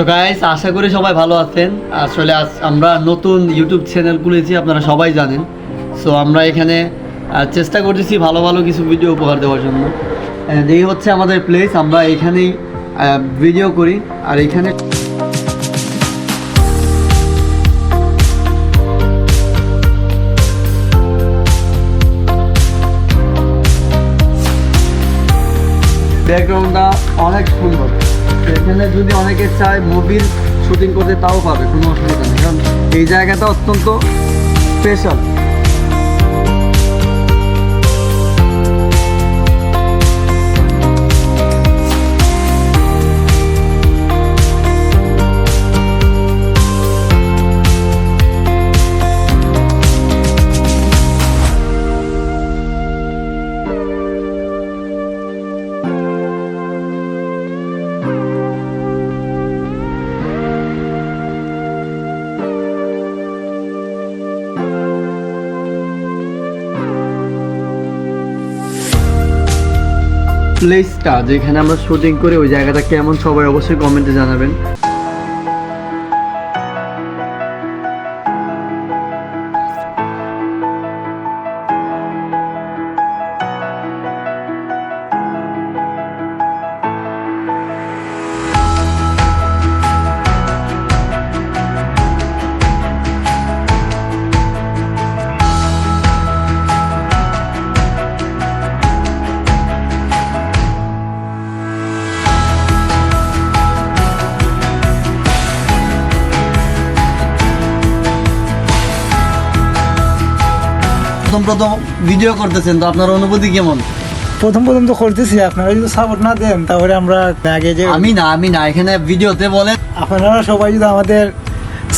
So guys আশা করি সবাই ভালো আছেন। আসলে আজ আমরা নতুন ইউটিউব চ্যানেল খুলেছি, আপনারা সবাই জানেন। সো আমরা এখানে চেষ্টা করতেছি ভালো ভালো কিছু ভিডিও উপহার দেওয়ার জন্য। এই হচ্ছে আমাদের প্লেস আমরা এখানেই ভিডিও করি। আর এখানে ব্যাকগ্রাউন্ডটা অনেক সুন্দর। এখানে যদি অনেকে চায় মুভির শুটিং করতে, তাও পাবে, কোনো অসুবিধা নেই। কারণ এই জায়গাটা অত্যন্ত স্পেশাল প্লেসটা যেখানে আমরা শুটিং করি ওই জায়গাটা কেমন সবাই অবশ্যই কমেন্টে জানাবেন। প্রথম প্রথম ভিডিও করতেছেন তো আপনার অনুভূতি কেমন? প্রথম প্রথম তো করতেছি আপনারা যদি সাপোর্ট না দেন তাহলে আমরা আগে যে আমি না আমি না এখানে ভিডিওতে বলেন। আপনারা সবাই যদি আমাদের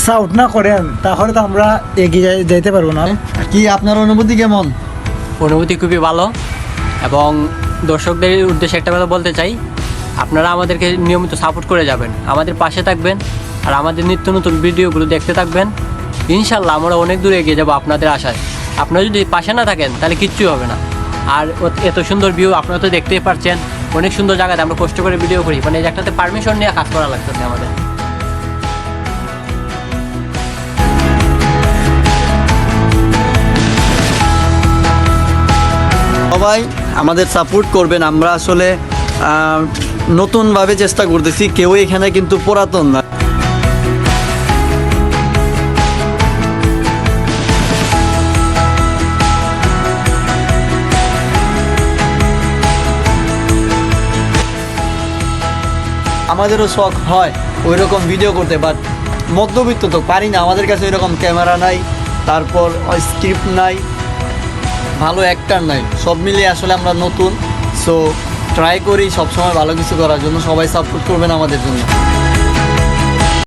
সাপোর্ট না করেন তাহলে তো আমরা এগিয়ে যাইতে পারব না। কি আপনার অনুভূতি কেমন? অনুভূতি খুবই ভালো এবং দর্শকদের উদ্দেশ্যে একটা কথা বলতে চাই আপনারা আমাদেরকে নিয়মিত সাপোর্ট করে যাবেন আমাদের পাশে থাকবেন আর আমাদের নিত্য নতুন ভিডিওগুলো দেখতে থাকবেন। ইনশাল্লাহ আমরা অনেক দূরে এগিয়ে যাব আপনাদের আশায়। আপনারা যদি পাশে না থাকেন, তাহলে কিচ্ছুই হবে না। আর এত সুন্দর ভিউ আপনারা তো দেখতেই পারছেন। অনেক সুন্দর জায়গাতে আমরা কষ্ট করে ভিডিও করি। মানে এই একটাতে পারমিশন নিয়ে কাজ করা লাগতেছে আমাদের। সবাই আমাদের সাপোর্ট করবেন। আমরা আসলে নতুনভাবে চেষ্টা করতেছি। কেউ এখানে কিন্তু পুরাতন না। আমাদেরও শখ হয় ওই রকম ভিডিও করতে বাট মধ্যবিত্ত তো পারি না। আমাদের কাছে ওই রকম ক্যামেরা নাই, তারপর স্ক্রিপ্ট নাই, ভালো অ্যাক্টার নাই। সব মিলিয়ে আসলে আমরা নতুন সো ট্রাই করি সবসময় ভালো কিছু করার জন্য। সবাই সাপোর্ট করবেন আমাদের জন্য।